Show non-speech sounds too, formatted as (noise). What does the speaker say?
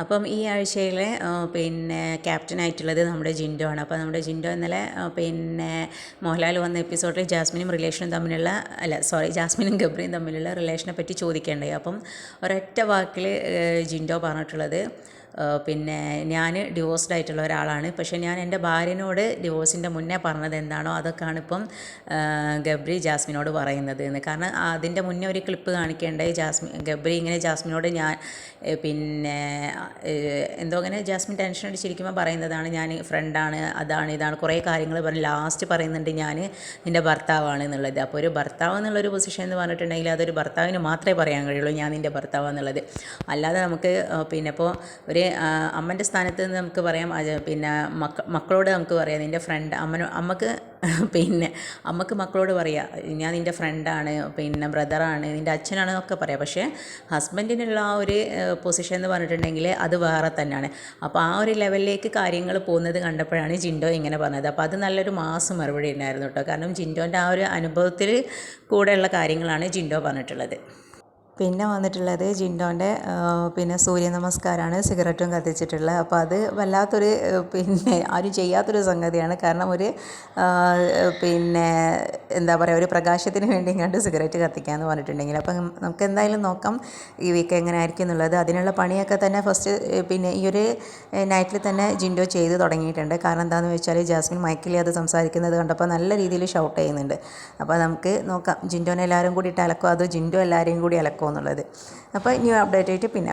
അപ്പം ഈ ആഴ്ചയിലെ പിന്നെ ക്യാപ്റ്റനായിട്ടുള്ളത് നമ്മുടെ ജിൻഡോ ആണ്. അപ്പോൾ നമ്മുടെ ജിൻഡോ ഇന്നലെ പിന്നെ മോഹൻലാൽ വന്ന എപ്പിസോഡിൽ ജാസ്മിനും റിലേഷനും തമ്മിലുള്ള അല്ല സോറി ജാസ്മിനും ഗബ്രിയും തമ്മിലുള്ള റിലേഷനെ പറ്റി ചോദിക്കേണ്ടായി. അപ്പം ഒരൊറ്റ വാക്കിൽ ജിൻഡോ പറഞ്ഞിട്ടുള്ളത് പിന്നെ ഞാൻ ഡിവോഴ്സ്ഡ് ആയിട്ടുള്ള ഒരാളാണ്. പക്ഷേ ഞാൻ എന്റെ ഭാര്യനോട് ഡിവോഴ്സിന്റെ മുന്നേ പറഞ്ഞത് എന്താണോ അതൊക്കെയാണ് ഇപ്പം ഗബ്രി ജാസ്മിനോട് പറയുന്നത് എന്ന്. കാരണം അതിന്റെ മുന്നേ ഒരു ക്ലിപ്പ് കാണിക്കേണ്ടായി ജാസ്മി ഗബ്രി ഇങ്ങനെ ജാസ്മിനോട് ഞാൻ പിന്നെ എന്തോ അങ്ങനെ ജാസ്മിൻ ടെൻഷൻ അടിച്ചിരിക്കുമ്പോൾ പറയുന്നതാണ് ഞാൻ ഫ്രണ്ടാണ് അതാണ് ഇതാണ്. കുറേ കാര്യങ്ങൾ പറഞ്ഞ് ലാസ്റ്റ് പറയുന്നുണ്ട് ഞാൻ നിന്റെ ഭർത്താവാണ് എന്നുള്ളത്. അപ്പോൾ ഒരു ഭർത്താവ് എന്നുള്ളൊരു പൊസിഷൻ എന്ന് പറഞ്ഞിട്ടുണ്ടെങ്കിൽ അതൊരു ഭർത്താവിന് മാത്രമേ പറയാൻ കഴിയുള്ളൂ ഞാൻ നിന്റെ ഭർത്താവ് എന്നുള്ളത്. അല്ലാതെ നമുക്ക് പിന്നെ ഇപ്പോൾ ഒരു അമ്മന്റെ സ്ഥാനത്ത് നിന്ന് നമുക്ക് പറയാം. പിന്നെ മക്ക മക്കളോട് നമുക്ക് പറയാം. നിന്റെ ഫ്രണ്ട് അമ്മനോ അമ്മയ്ക്ക് (laughs) പിന്നെ അമ്മയ്ക്ക് മക്കളോട് പറയാം. ഞാൻ നിന്റെ ഫ്രണ്ടാണ് പിന്നെ ബ്രദറാണ് നിന്റെ അച്ഛനാണ് എന്നൊക്കെ പറയാം. പക്ഷേ ഹസ്ബൻഡിനുള്ള ആ ഒരു പൊസിഷൻ എന്ന് പറഞ്ഞിട്ടുണ്ടെങ്കിൽ അത് വേറെ തന്നെയാണ്. അപ്പോൾ ആ ഒരു ലെവലിലേക്ക് കാര്യങ്ങൾ പോകുന്നത് കണ്ടപ്പോഴാണ് ജിൻഡോ ഇങ്ങനെ പറഞ്ഞത്. അപ്പോൾ അത് നല്ലൊരു മാസം മറുപടി ഉണ്ടായിരുന്നു കേട്ടോ. കാരണം ജിൻഡോന്റെ ആ ഒരു അനുഭവത്തിൽ കൂടെയുള്ള കാര്യങ്ങളാണ് ജിൻഡോ പറഞ്ഞിട്ടുള്ളത്. പിന്നെ വന്നിട്ടുള്ളത് ജിൻഡോന്റെ പിന്നെ സൂര്യ നമസ്കാരമാണ് സിഗരറ്റും കത്തിച്ചിട്ടുള്ളത്. അപ്പോൾ അത് വല്ലാത്തൊരു പിന്നെ ആരും ചെയ്യാത്തൊരു സംഗതിയാണ്. കാരണം ഒരു പിന്നെ എന്താ പറയുക ഒരു പ്രകാശത്തിന് വേണ്ടി കണ്ട് സിഗരറ്റ് കത്തിക്കാമെന്ന് പറഞ്ഞിട്ടുണ്ടെങ്കിൽ. അപ്പം നമുക്ക് എന്തായാലും നോക്കാം ഈ വീക്ക് എങ്ങനെ ആയിരിക്കും എന്നുള്ളത്. അതിനുള്ള പണിയൊക്കെ തന്നെ ഫസ്റ്റ് പിന്നെ ഈ ഒരു നൈറ്റിൽ തന്നെ ജിൻഡോ ചെയ്ത് തുടങ്ങിയിട്ടുണ്ട്. കാരണം എന്താണെന്ന് വെച്ചാൽ ജാസ്മിൻ മൈക്കിൽ അത് സംസാരിക്കുന്നത് കണ്ടപ്പോൾ നല്ല രീതിയിൽ ഷൗട്ട് ചെയ്യുന്നുണ്ട്. അപ്പോൾ നമുക്ക് നോക്കാം. ജിൻഡോനെ എല്ലാവരും കൂടി അലക്കോ. അതോ ജിൻഡോ എല്ലാവരെയും കൂടി അലക്കോ എന്നുള്ളത്. അപ്പോൾ ന്യൂ അപ്ഡേറ്റ് ആയിട്ട് പിന്നെ